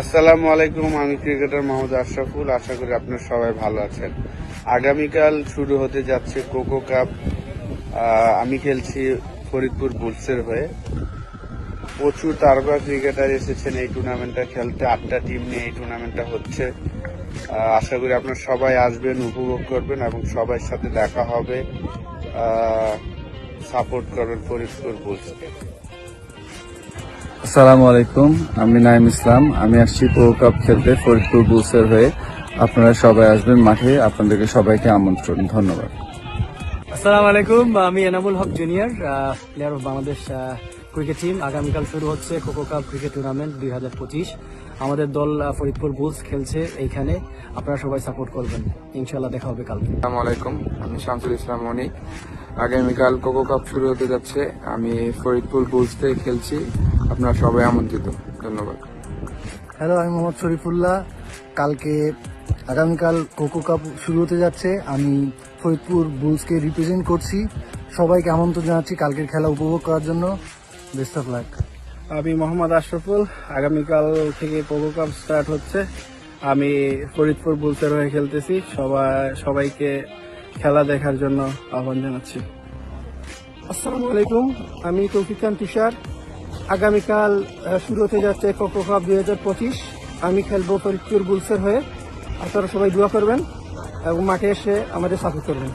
আসসালামু আলাইকুম, আমি ক্রিকেটার মোহাম্মদ আশরাফুল। আশা করি আপনারা সবাই ভালো আছেন। আগামীকাল শুরু হতে যাচ্ছে কোকো কাপ। আমি খেলছি ফরিদপুর বুলসের হয়ে। প্রচুর তারকা ক্রিকেটার এসেছেন এই টুর্নামেন্টটা খেলতে। আটটা টিম নিয়ে এই টুর্নামেন্টটা হচ্ছে। আশা করি আপনারা সবাই আসবেন, উপভোগ করবেন এবং সবার সাথে দেখা হবে। সাপোর্ট করবেন ফরিদপুর বুলসকে। আসসালামু আলাইকুম আমি নাইম ইসলাম। আমি আসছি প্রো কাপ খেলতে ফরিদপুর বুলসের হয়ে। আপনারা সবাই আসবেন মাঠে আপনাদেরকে সবাইকে আমন্ত্রণ ধন্যবাদ। আসসালামু আলাইকুম আমি Enamul Haque junior player of Bangladesh cricket team আগামীকাল শুরু হচ্ছে কোকো কাপ ক্রিকেট টুর্নামেন্ট দুই হাজার পঁচিশ। আমাদের দল ফরিদপুর বুলস খেলছে এইখানে। আপনারা সবাই সাপোর্ট করবেন। ইনশাল্লাহ দেখা হবে কালকে। আসসালামু আলাইকুম আমি শামসুল ইসলাম মনিক আগামীকাল কোকো কাপ শুরু হতে যাচ্ছে। আমি ফরিদপুর বুলস থেকে খেলছি। আপনারা সবাই আমন্ত্রিত। ধন্যবাদ। হ্যালো আমি মোহাম্মদ শরীফুল্লাহ কালকে আগামীকাল কোকো কাপ শুরু হতে যাচ্ছে। আমি ফরিদপুর বুলসকে রিপ্রেজেন্ট করছি। সবাইকে আমন্ত্রণ জানাচ্ছি কালকের খেলা উপভোগ করার জন্য। বেস্ট অফ লাক আমি মোহাম্মদ আশরাফুল। আগামীকাল থেকে কোকো কাপ স্টার্ট হচ্ছে। আমি ফরিদপুর বুলসের হয়ে খেলতেছি। সবাই সবাইকে খেলা দেখার জন্য আহ্বান জানাচ্ছি। আসসালামু আলাইকুম। আমি তৌফিক খান তুষার। আগামীকাল শুরু হতে যাচ্ছে কোকো কাপ দুই হাজার পঁচিশ। আমি খেলব ফরিদপুর বুলসের হয়ে। আপনারা সবাই দোয়া করবেন এবং মাঠে এসে আমাদের সাপোর্ট করবেন।